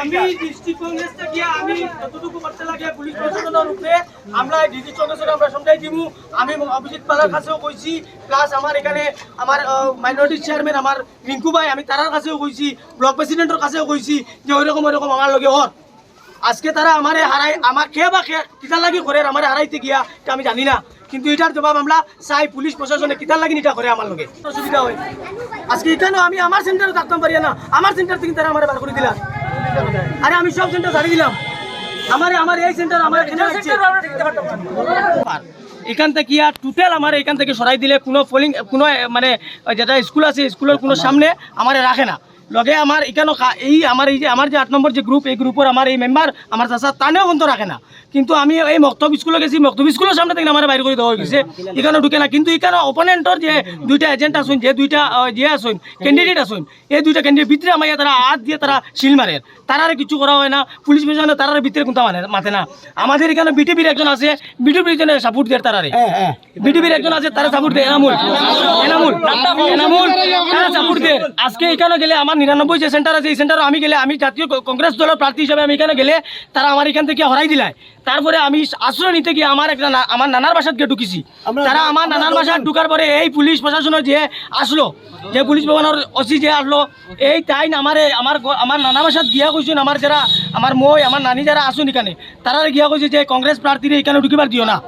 আমি ডিস্ট্রিক্ট কংগ্রেস থেকে আমি যতটুকু করতে লাগে পুলিশ প্রশাসনের উপরে আমরা ডিডি কংগ্রেসের আমরা সমঝাই দিব আমি অভিজিৎ পালার কাছেও কইছি প্লাস আমার এখানে আমার মাইনরিটি চেয়ারম্যান আমার রিঙ্কু ভাই, আমি তারার কাছেও কইছি ব্লক প্রেসিডেন্টের কাছেও কইছি যে ওইরকম ওইরকম আমার লগে হর। আজকে তারা আমারে হারাই, আমার খেয়ে বা খেয়ে কিতার লাগি করে আমারে হারাইতে গিয়া, এটা আমি জানি না। কিন্তু এটার জবাব আমরা চাই পুলিশ প্রশাসনে কিতার লাগি এটা করে আমার লগে। অসুবিধা হয়। আজকে এখানেও আমি আমার সেন্টারে থাকতাম পারি না, আমার সেন্টার থেকে তারা আমার বার করে দিলাম আরে আমি সব সেন্টার ছাড়ি দিলাম। আমার আমার এই সেন্টার আমার এখানে আছে এখান থেকে আর টোটাল আমার এখান থেকে সরাই দিলে কোনো ফলিং কোনো মানে যেটা স্কুল আছে স্কুলের কোনো সামনে আমার রাখে না। লগে আমার এখানে এই আমার এই যে আমার যে আট নম্বর যে গ্রুপ এই গ্রুপের আমার এই মেম্বার আমার চাষা তানেও বন্ধ রাখে না। কিন্তু আমি এই মক্তব স্কুলে গেছি মক্তব স্কুলের সামনে থেকে আমার বাইর করে দেওয়া হয়ে গেছে। এখানে ঢুকে না। কিন্তু এখানে অপোনেন্টর যে দুইটা এজেন্ট আসুন যে দুইটা যে আসুন ক্যান্ডিডেট আসুন এই দুইটা ক্যান্ডিডেট ভিতরে আমার তারা হাত দিয়ে তারা শিল মারে তারারে কিছু করা হয় না। পুলিশ প্রশাসনে তারারে ভিতরে কোনটা মানে মাথে না। আমাদের এখানে বিটিভির একজন আছে। বিটিভির জন্য সাপোর্ট দেয় তারারে বিটিভির একজন আছে তারা সাপোর্ট দেয়। এনামুল। এনামুল। এনামুল। তারা সাপোর্ট দেয়। আজকে এখানে গেলে আমার নিরানব্বই যে সেন্টার আছে এই সেন্টারে আমি গেলে আমি জাতীয় কংগ্রেস দলের প্রার্থী হিসেবে আমি এখানে গেলে তারা আমার এখান থেকে হরাই দিলায়। তারপরে আমি আশ্রয় নিতে গিয়ে আমার একটা আমার নানার বাসাত গিয়ে ঢুকিছি। তারা আমার নানার বাসাত ঢুকার পরে এই পুলিশ প্রশাসনের যে আসলো যে পুলিশ ভবনের ওসি যে আসলো এই তাই আমার আমার আমার নানা বাসাত গিয়া কইছেন আমার যারা আমার মই আমার নানি যারা আসুন এখানে তারা গিয়া কইছে যে কংগ্রেস প্রার্থীরা এখানে ঢুকিবার দিও না।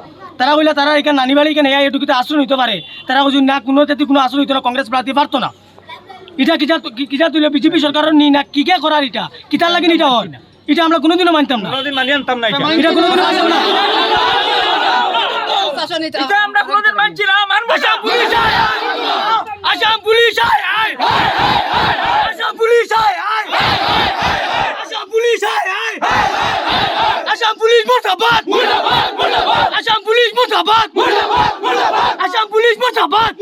তারা কইলা তারা এখানে নানি বাড়ি এখানে এই ঢুকিতে আশ্রয় নিতে পারে। তারা কইছেন না কোনো জাতি কোনো আশ্রয় নিতে না কংগ্রেস প্রার্থী পারতো না। এটা কিটা কিটা তুলে বিজেপি সরকারের নি না কি কে করার এটা? কিটার লাগে এটা হয় এটা আমরা কোনোদিনও মানতাম না। কোনোদিন মানিয়ে আনতাম না এটা। এটা কোনোদিনও মানতাম না। এটা আমরা কোনোদিন মানছি না মানবো আসাম পুলিশ আয়! আসাম পুলিশ আয় আয়! আসাম পুলিশ আয় আয়! আসাম পুলিশ আয় আয়! Assam police Assam police Assam police মুর্দাবাদ।